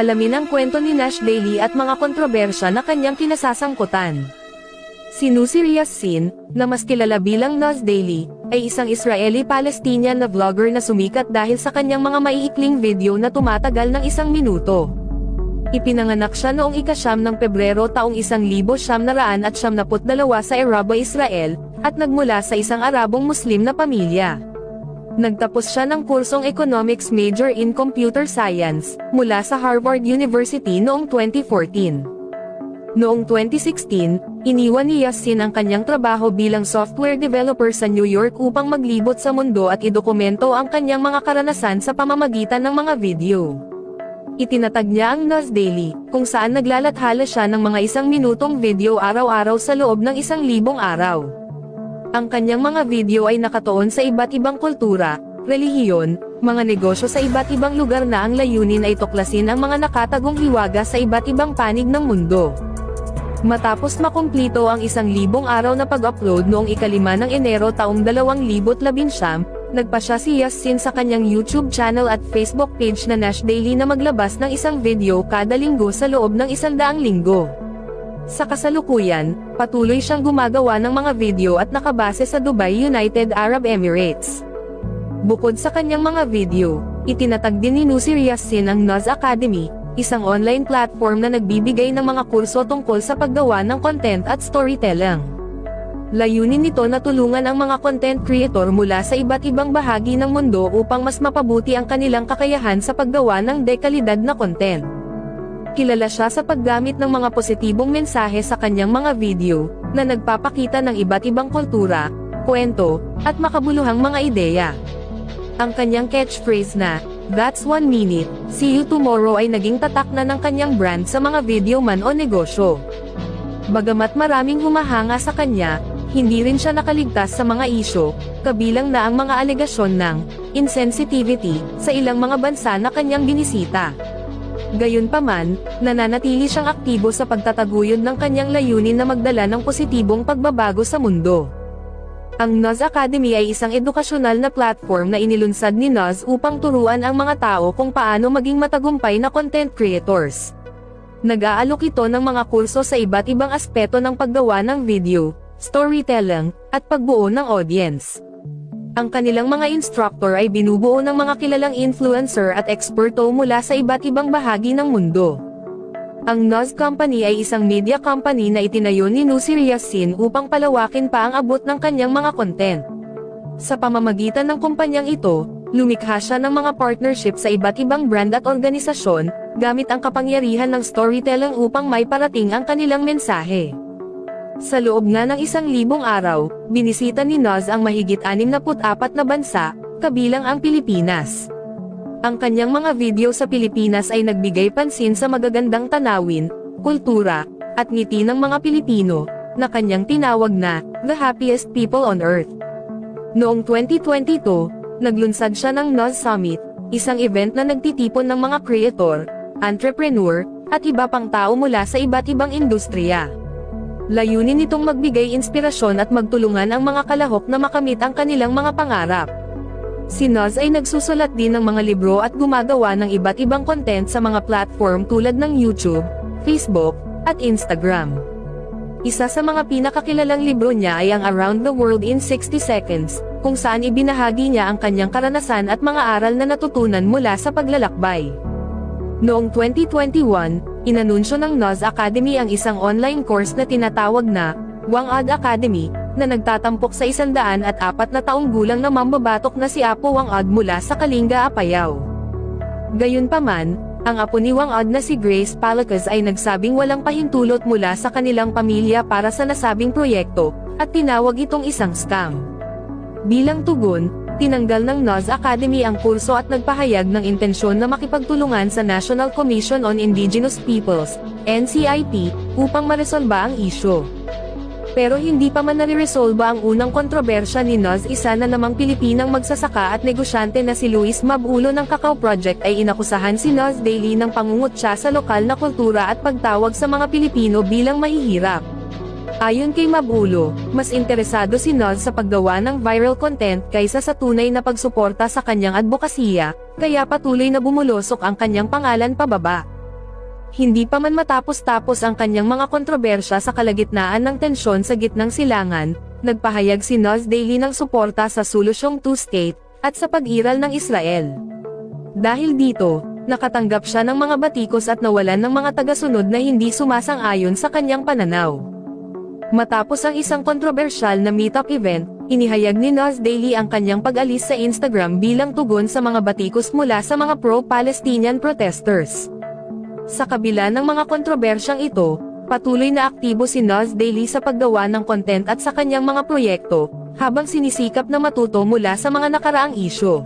Alamin ang kwento ni Nash Daly at mga kontrobersya na kanyang kinasasangkutan. Si Nusi Yassin, na mas kilala bilang Naz Daily, ay isang Israeli-Palestinian na vlogger na sumikat dahil sa kanyang mga maiikling video na tumatagal ng isang minuto. Ipinanganak siya noong ikasyam ng Pebrero taong 1972 sa Arabo, Israel, at nagmula sa isang Arabong Muslim na pamilya. Nagtapos siya ng kursong Economics Major in Computer Science, mula sa Harvard University noong 2014. Noong 2016, iniwan ni Yassin ang kanyang trabaho bilang software developer sa New York upang maglibot sa mundo at idokumento ang kanyang mga karanasan sa pamamagitan ng mga video. Itinatag niya ang Nuz Daily, kung saan naglalathala siya ng mga isang minutong video araw-araw sa loob ng isang libong araw. Ang kanyang mga video ay nakatuon sa iba't ibang kultura, relihiyon, mga negosyo sa iba't ibang lugar na ang layunin ay tuklasin ang mga nakatagong hiwaga sa iba't ibang panig ng mundo. Matapos makumplito ang isang libong araw na pag-upload noong ikalima ng Enero taong 2019, nagpa siya si Yassin sa kanyang YouTube channel at Facebook page na Nash Daily na maglabas ng isang video kada linggo sa loob ng isang daang linggo. Sa kasalukuyan, patuloy siyang gumagawa ng mga video at nakabase sa Dubai United Arab Emirates. Bukod sa kanyang mga video, itinatag din ni Nusi Yassin ang Nuz Academy, isang online platform na nagbibigay ng mga kurso tungkol sa paggawa ng content at storytelling. Layunin nito na tulungan ang mga content creator mula sa iba't ibang bahagi ng mundo upang mas mapabuti ang kanilang kakayahan sa paggawa ng dekalidad na content. Kilala siya sa paggamit ng mga positibong mensahe sa kanyang mga video, na nagpapakita ng iba't ibang kultura, kwento, at makabuluhang mga ideya. Ang kanyang catchphrase na, That's one minute, see you tomorrow ay naging tatak na ng kanyang brand sa mga video man o negosyo. Bagamat maraming humahanga sa kanya, hindi rin siya nakaligtas sa mga isyo, kabilang na ang mga alegasyon ng insensitivity sa ilang mga bansa na kanyang binisita. Gayunpaman, nananatili siyang aktibo sa pagtataguyod ng kanyang layunin na magdala ng positibong pagbabago sa mundo. Ang Nuz Academy ay isang edukasyonal na platform na inilunsad ni Nuz upang turuan ang mga tao kung paano maging matagumpay na content creators. Nag-aalok ito ng mga kurso sa iba't ibang aspeto ng paggawa ng video, storytelling, at pagbuo ng audience. Ang kanilang mga instructor ay binubuo ng mga kilalang influencer at eksperto mula sa iba't ibang bahagi ng mundo. Ang Nuz Company ay isang media company na itinayo ni Nusi Yassin upang palawakin pa ang abot ng kanyang mga content. Sa pamamagitan ng kumpanyang ito, lumikha siya ng mga partnership sa iba't ibang brand at organisasyon, gamit ang kapangyarihan ng storytelling upang may parating ang kanilang mensahe. Sa loob nga ng isang libong araw, binisita ni Nuz ang mahigit 64 na bansa, kabilang ang Pilipinas. Ang kanyang mga video sa Pilipinas ay nagbigay pansin sa magagandang tanawin, kultura, at ngiti ng mga Pilipino, na kanyang tinawag na, the happiest people on earth. Noong 2022, naglunsad siya ng Nuz Summit, isang event na nagtitipon ng mga creator, entrepreneur, at iba pang tao mula sa iba't ibang industriya. Layunin nitong magbigay inspirasyon at magtulungan ang mga kalahok na makamit ang kanilang mga pangarap. Si Nuz ay nagsusulat din ng mga libro at gumagawa ng iba't ibang content sa mga platform tulad ng YouTube, Facebook, at Instagram. Isa sa mga pinakakilalang libro niya ay ang Around the World in 60 Seconds, kung saan ibinahagi niya ang kanyang karanasan at mga aral na natutunan mula sa paglalakbay. Noong 2021, inanunsyo ng Nuz Academy ang isang online course na tinatawag na Wangad Academy, na nagtatampok sa isandaan at apat na taong gulang na mambabatok na si Apo Wangad mula sa Kalinga Apayao. Gayunpaman, ang apo ni Wangad na si Grace Palacas ay nagsabing walang pahintulot mula sa kanilang pamilya para sa nasabing proyekto, at tinawag itong isang scam. Bilang tugon, tinanggal ng Nuz Academy ang kurso at nagpahayag ng intensyon na makipagtulungan sa National Commission on Indigenous Peoples, NCIP, upang maresolba ang isyo. Pero hindi pa man nare-resolba ang unang kontrobersya ni Nuz isa na namang Pilipinang magsasaka at negosyante na si Luis Mabulo ng Cacao Project ay inakusahan si Nuz Daily ng pangungutya sa lokal na kultura at pagtawag sa mga Pilipino bilang mahihirap. Ayon kay Mabulo, mas interesado si Nuz sa paggawa ng viral content kaysa sa tunay na pagsuporta sa kanyang advokasya, kaya patuloy na bumulosok ang kanyang pangalan pababa. Hindi pa man matapos-tapos ang kanyang mga kontrobersya sa kalagitnaan ng tensyon sa gitnang silangan, nagpahayag si Nuz Daily ng suporta sa solusyong two-state, at sa pag-iral ng Israel. Dahil dito, nakatanggap siya ng mga batikos at nawalan ng mga tagasunod na hindi sumasang-ayon sa kanyang pananaw. Matapos ang isang kontrobersyal na meetup event, inihayag ni Nuz Daily ang kanyang pag-alis sa Instagram bilang tugon sa mga batikos mula sa mga pro-Palestinian protesters. Sa kabila ng mga kontrobersyang ito, patuloy na aktibo si Nuz Daily sa paggawa ng content at sa kanyang mga proyekto, habang sinisikap na matuto mula sa mga nakaraang isyo.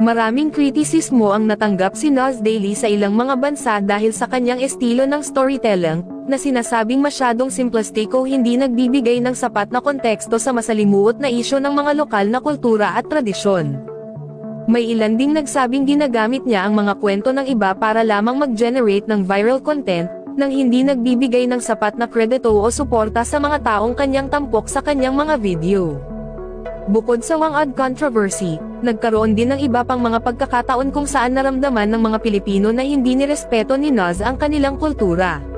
Maraming kritisismo ang natanggap si Nuz Daily sa ilang mga bansa dahil sa kanyang estilo ng storytelling, na sinasabing masyadong simplistic o hindi nagbibigay ng sapat na konteksto sa masalimuot na isyo ng mga lokal na kultura at tradisyon. May ilan ding nagsabing ginagamit niya ang mga kwento ng iba para lamang mag-generate ng viral content, nang hindi nagbibigay ng sapat na kredito o suporta sa mga taong kanyang tampok sa kanyang mga video. Bukod sa wangad controversy, nagkaroon din ng iba pang mga pagkakataon kung saan naramdaman ng mga Pilipino na hindi nirespeto ni Naz ang kanilang kultura.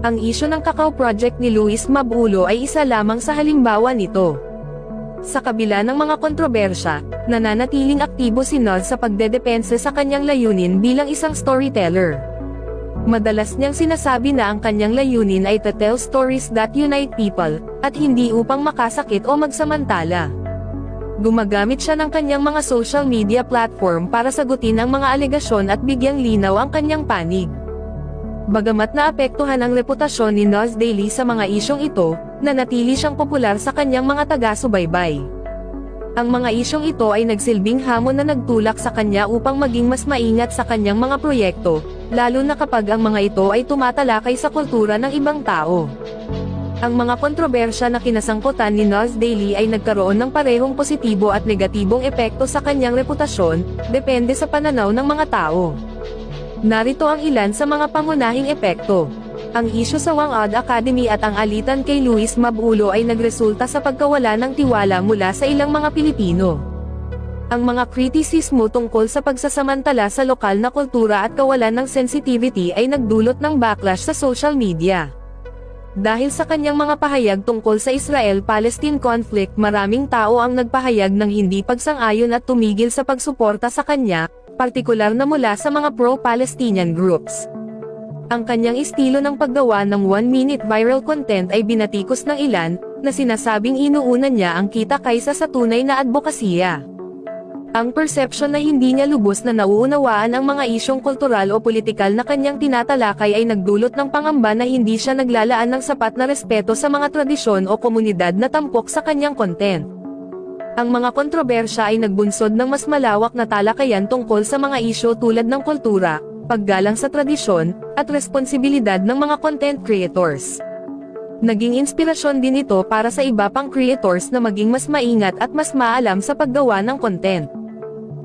Ang isyo ng Kakao Project ni Luis Mabulo ay isa lamang sa halimbawa nito. Sa kabila ng mga kontrobersya, nananatiling aktibo si Nod sa pagdedepensa sa kanyang layunin bilang isang storyteller. Madalas niyang sinasabi na ang kanyang layunin ay to tell stories that unite people, at hindi upang makasakit o magsamantala. Gumagamit siya ng kanyang mga social media platform para sagutin ang mga alegasyon at bigyang linaw ang kanyang panig. Bagamat naapektuhan ang reputasyon ni Nuz Daily sa mga isyong ito, nanatili siyang popular sa kanyang mga taga-subaybay. Ang mga isyong ito ay nagsilbing hamon na nagtulak sa kanya upang maging mas maingat sa kanyang mga proyekto, lalo na kapag ang mga ito ay tumatalakay sa kultura ng ibang tao. Ang mga kontrobersya na kinasangkutan ni Nuz Daily ay nagkaroon ng parehong positibo at negatibong epekto sa kanyang reputasyon, depende sa pananaw ng mga tao. Narito ang ilan sa mga pangunahing epekto. Ang isyu sa Wangad Academy at ang alitan kay Luis Mabulo ay nagresulta sa pagkawala ng tiwala mula sa ilang mga Pilipino. Ang mga kritisismo tungkol sa pagsasamantala sa lokal na kultura at kawalan ng sensitivity ay nagdulot ng backlash sa social media. Dahil sa kanyang mga pahayag tungkol sa Israel-Palestine conflict maraming tao ang nagpahayag ng hindi pagsang-ayon at tumigil sa pagsuporta sa kanya, partikular na mula sa mga pro-Palestinian groups. Ang kanyang estilo ng paggawa ng one-minute viral content ay binatikos ng ilan, na sinasabing inuunan niya ang kita kaysa sa tunay na advokasya. Ang perception na hindi niya lubos na nauunawaan ang mga isyong kultural o politikal na kanyang tinatalakay ay nagdulot ng pangamba na hindi siya naglalaan ng sapat na respeto sa mga tradisyon o komunidad na tampok sa kanyang content. Ang mga kontrobersya ay nagbunsod ng mas malawak na talakayan tungkol sa mga isyo tulad ng kultura, paggalang sa tradisyon, at responsibilidad ng mga content creators. Naging inspirasyon din ito para sa iba pang creators na maging mas maingat at mas maalam sa paggawa ng content.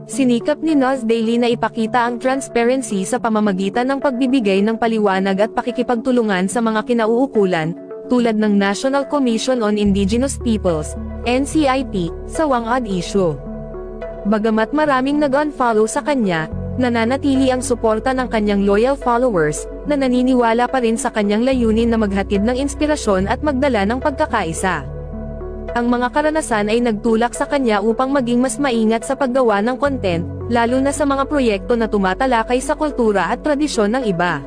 Sinikap ni Nuz Daily na ipakita ang transparency sa pamamagitan ng pagbibigay ng paliwanag at pakikipagtulungan sa mga kinauukulan, tulad ng National Commission on Indigenous Peoples, NCIP, sa Wangad issue. Bagamat maraming nag-unfollow sa kanya, nananatili ang suporta ng kanyang loyal followers, na naniniwala pa rin sa kanyang layunin na maghatid ng inspirasyon at magdala ng pagkakaisa. Ang mga karanasan ay nagtulak sa kanya upang maging mas maingat sa paggawa ng content, lalo na sa mga proyekto na tumatalakay sa kultura at tradisyon ng iba.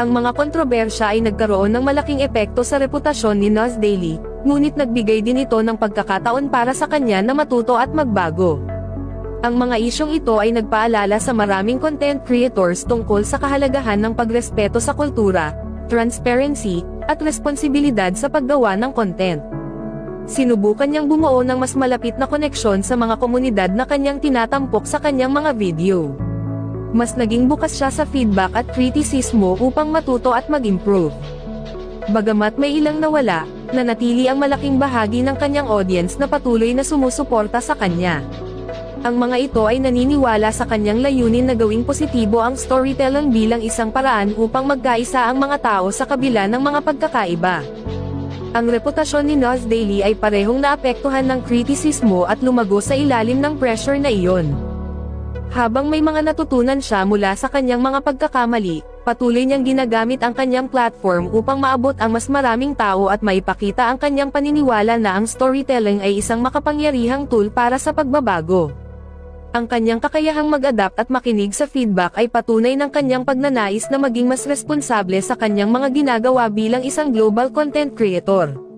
Ang mga kontrobersya ay nagkaroon ng malaking epekto sa reputasyon ni Nuz Daily, ngunit nagbigay din ito ng pagkakataon para sa kanya na matuto at magbago. Ang mga isyong ito ay nagpaalala sa maraming content creators tungkol sa kahalagahan ng pagrespeto sa kultura, transparency, at responsibilidad sa paggawa ng content. Sinubukan niyang bumuo ng mas malapit na koneksyon sa mga komunidad na kanyang tinatampok sa kanyang mga video. Mas naging bukas siya sa feedback at kritisismo upang matuto at mag-improve. Bagamat may ilang nawala, nanatili ang malaking bahagi ng kanyang audience na patuloy na sumusuporta sa kanya. Ang mga ito ay naniniwala sa kanyang layunin na gawing positibo ang storytelling bilang isang paraan upang magkaisa ang mga tao sa kabila ng mga pagkakaiba. Ang reputasyon ni Nuz Daily ay parehong naapektuhan ng kritisismo at lumago sa ilalim ng pressure na iyon. Habang may mga natutunan siya mula sa kanyang mga pagkakamali, patuloy niyang ginagamit ang kanyang platform upang maabot ang mas maraming tao at maipakita ang kanyang paniniwala na ang storytelling ay isang makapangyarihang tool para sa pagbabago. Ang kanyang kakayahang mag-adapt at makinig sa feedback ay patunay ng kanyang pagnanais na maging mas responsable sa kanyang mga ginagawa bilang isang global content creator.